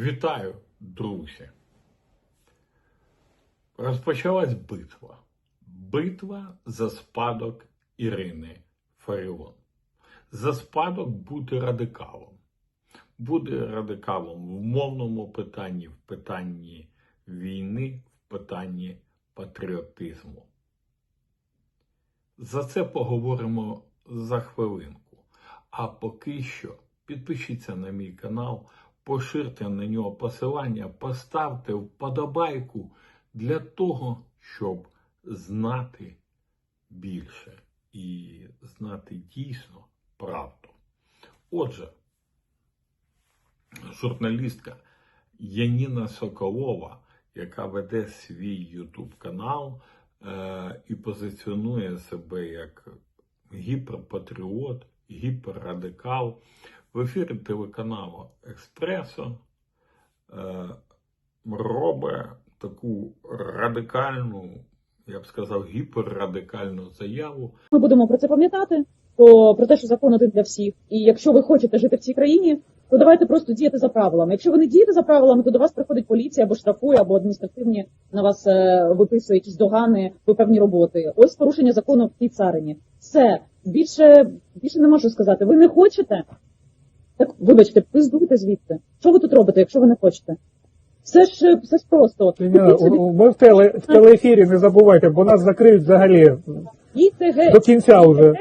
Вітаю, друзі! Розпочалась битва. Битва за спадок Ірини Фаріон. За спадок бути радикалом. Бути радикалом в мовному питанні, в питанні війни, в питанні патріотизму. За це поговоримо за хвилинку. А поки що підпишіться на мій канал, поширте на нього посилання, поставте вподобайку для того, щоб знати більше і знати дійсно правду. Отже, журналістка Яніна Соколова, яка веде свій YouTube канал е- і позиціонує себе як гіперпатріот, гіперрадикал. В ефірі телеканалу Експресо е, робить таку радикальну, я б сказав, гіперрадикальну заяву. Ми будемо про це пам'ятати, то про те, що закон один для всіх. І якщо ви хочете жити в цій країні, то давайте просто діяти за правилами. Якщо ви не дієте за правилами, то до вас приходить поліція або штрафує, або адміністративні на вас е, виписує якісь догани по певні роботи. Ось порушення закону в тій царині. Все більше більше не можу сказати. Ви не хочете? Так вибачте, пиздуйте звідти. Що ви тут робите, якщо ви не хочете? Все ж все ж просто. Ні, Купіть собі, Ми в, теле, в телеефірі не забувайте, бо нас закриють взагалі їдьте геть. до кінця вже.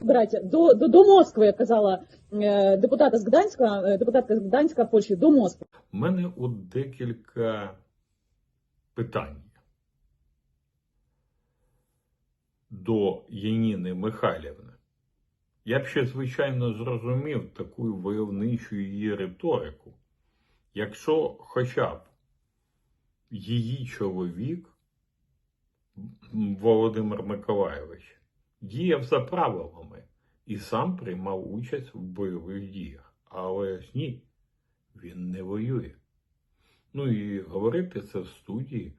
Браття, до, до, до Москви, як казала е, депутата з Гданська, е, депутатка з Гданська Польщі, до Москви. У мене от декілька питань до Яніни Михайлівни. Я б ще, звичайно, зрозумів таку войовничу її риторику, якщо хоча б її чоловік Володимир Миколайович діяв за правилами і сам приймав участь в бойових діях. Але ж ні, він не воює. Ну і говорити це в студії,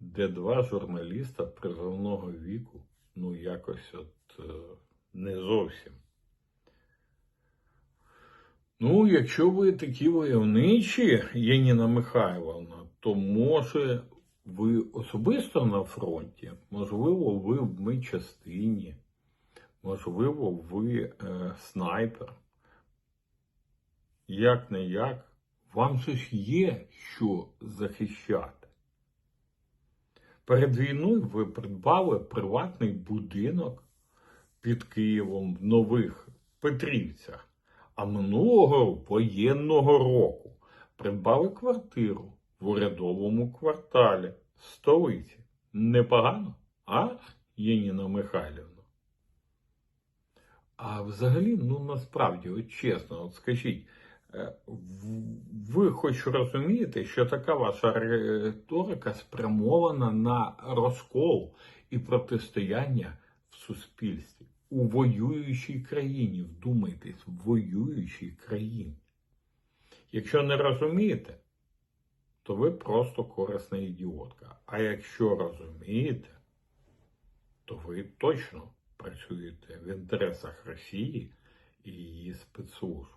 де два журналіста призовного віку, ну якось от е, не зовсім. Ну, якщо ви такі войовничі, Яніна Михайловна, то може ви особисто на фронті, можливо, ви в медчастині, можливо, ви е, снайпер. Як не як, вам ж є що захищати. Перед війною ви придбали приватний будинок під Києвом в Нових Петрівцях, а минулого воєнного року придбали квартиру в урядовому кварталі столиці. Непогано, а, Єніна Михайлівна? А взагалі, ну насправді, от чесно, от скажіть, е, ви хоч розумієте, що така ваша риторика спрямована на розкол і протистояння в суспільстві у воюючій країні. Вдумайтесь, в воюючій країні. Якщо не розумієте, то ви просто корисна ідіотка. А якщо розумієте, то ви точно працюєте в інтересах Росії і її спецслужб.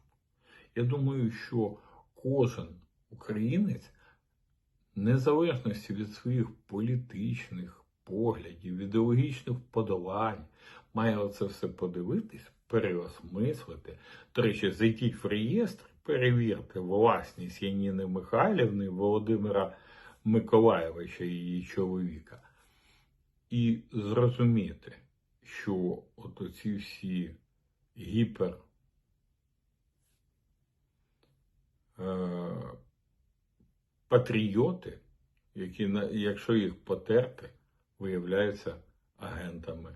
Я думаю, що кожен українець, незалежності від своїх політичних поглядів, ідеологічних вподобань, має оце все подивитись, переосмислити. До речі, зайдіть в реєстр, перевірте власність Яніни Михайлівни, Володимира Миколаєвича її чоловіка. І зрозуміти, що от оці всі гіпер е, патріоти, які, якщо їх потерти, виявляються агентами